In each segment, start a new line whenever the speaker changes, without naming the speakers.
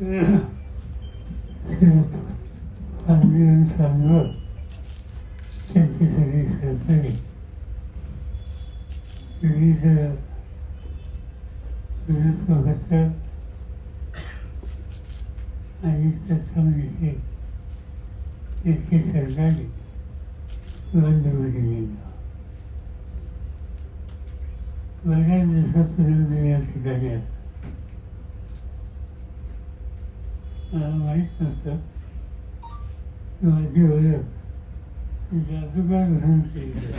आंदोलनांवर त्यांची सगळी सरकारी विविध विरोध आणि त्याच्यामध्ये त्याची सरकारी बंधमध्ये नेलं बऱ्याच दिवसात या ठिकाणी असतो मला माहीत नव्हतं की माझी ओळख जादूगार म्हणून केली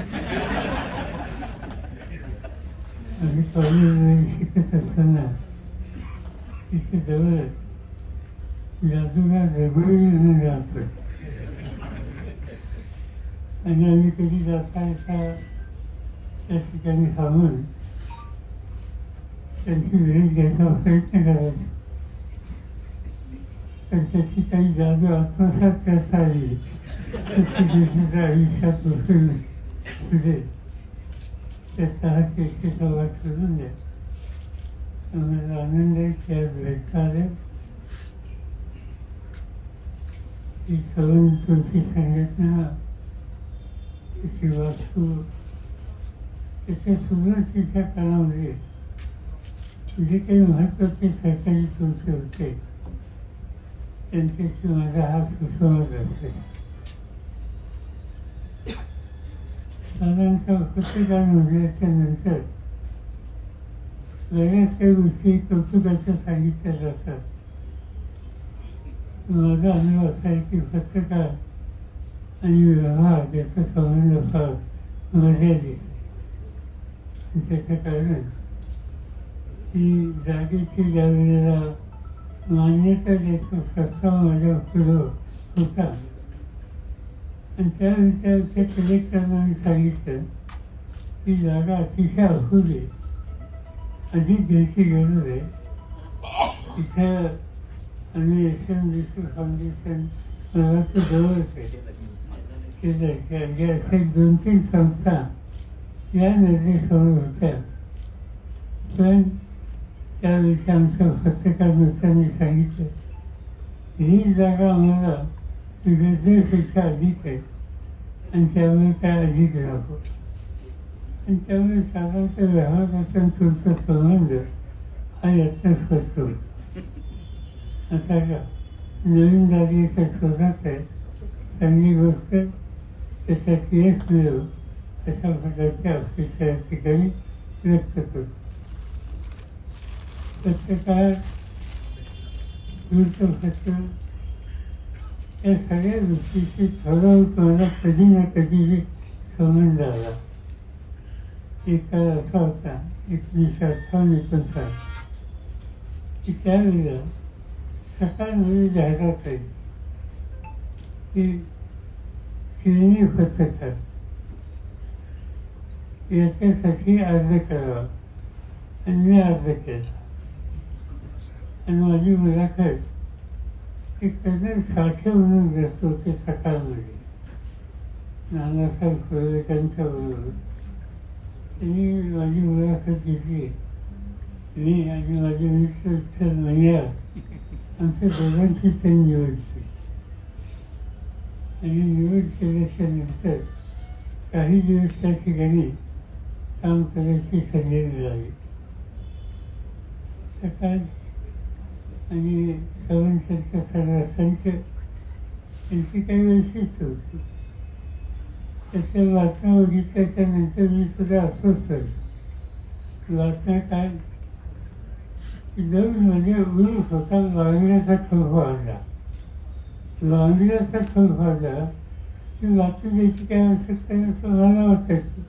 आणि कॉलेजमध्ये शिकत असताना तिथे जवळच जादूगार रघुवी म्हणून राहतो आणि आम्ही कधी जाता येता त्या ठिकाणी थांबून त्यांची भेट घ्यायचा प्रयत्न करायचो पण त्याची काही जादू आत्मसात करता आली तर दिवशीच्या आयुष्यात उठून पुढे म्हणजे त्याचा हा केशी वाट करून द्या. आम्हाला आनंद आहे की आज भेटता आले ही सवन तुमची संघटना त्याची वास्तू. त्याच्या सुरुवातीच्या काळामध्ये जे काही महत्त्वाचे सहकारी तुमचे होते. त्यांच्याशी माझा हा सुसंवाद असते साधारणतः पत्रकार म्हटल्याच्या नंतर बऱ्याच काही गोष्टी कौतुकाच्या सांगितल्या जातात माझा अनुभव असा आहे की पत्रकार आणि व्यवहार याचा संबंध फार मर्यादित आहे त्याचं कारण की जागेची ज्यावेळेला मान्यता द्यायचा प्रस्ताव माझ्या पुढं होता. आणि त्यानंतर ते कलेक्टरना सांगितलं की जागा अतिशय अपुरी अधिक घ्यायची गरज आहे. तिथं आम्ही एशियन विश्व फाउंडेशन मला तो जवळच आहे. अशा दोन तीन संस्था या निर्देशावर होत्या. पण त्यावेळी आमच्या पत्रकार मित्रांनी सांगितलं ही जागा आम्हाला गरजेपेक्षा अधिक आहे आणि त्यामुळे काय अधिक राहतो आणि त्यामुळे साधारणतः व्यवहाराचा तुमचा संबंध हा यातनं स्पष्ट होतो. आता का नवीन जागेच्या शोधात आहे चांगली गोष्ट त्याच्यात यश मिळव अशा प्रकारची अपेक्षा या ठिकाणी व्यक्त करतो. पत्रकार वृत्तपत्र या सगळ्या गोष्टीशी थोडं थोडा कधी ना कधी संबंध आला. एक काळ असा होता एकोणीसशे अठ्ठावन्न एकोणसाठ की त्यावेळेला सकाळमध्ये जाहिरात आहे की श्रेणी पत्रकार याच्यासाठी अर्ज करावा. आणि मी अर्ज केला. आणि माझी मुलाखत एक कधी साठे म्हणून व्यस्त होते सकाळमध्ये नानासाहेब फुलेकांच्या बरोबर त्यांनी माझी मुलाखत घेतली मी आणि माझे मित्र विठ्ठल मैया आमच्या दोघांची त्यांनी निवड केली आणि निवड केल्याच्यानंतर काही दिवस त्या ठिकाणी काम करायची संधी मिळाली सकाळ आणि सवंतरचा सगळा संच त्यांची काही वैशिष्ट्य होती. त्याच्या बातम्या बघितल्याच्या नंतर मी सुद्धा अस्वस्थ होतो बातम्या काय? दोन म्हणजे गुरु स्वतः लावण्याचा खंफ आणला लावण्याचा खंफ आला की बातमी द्यायची काय आवश्यकता आहे असं मला वाटायचं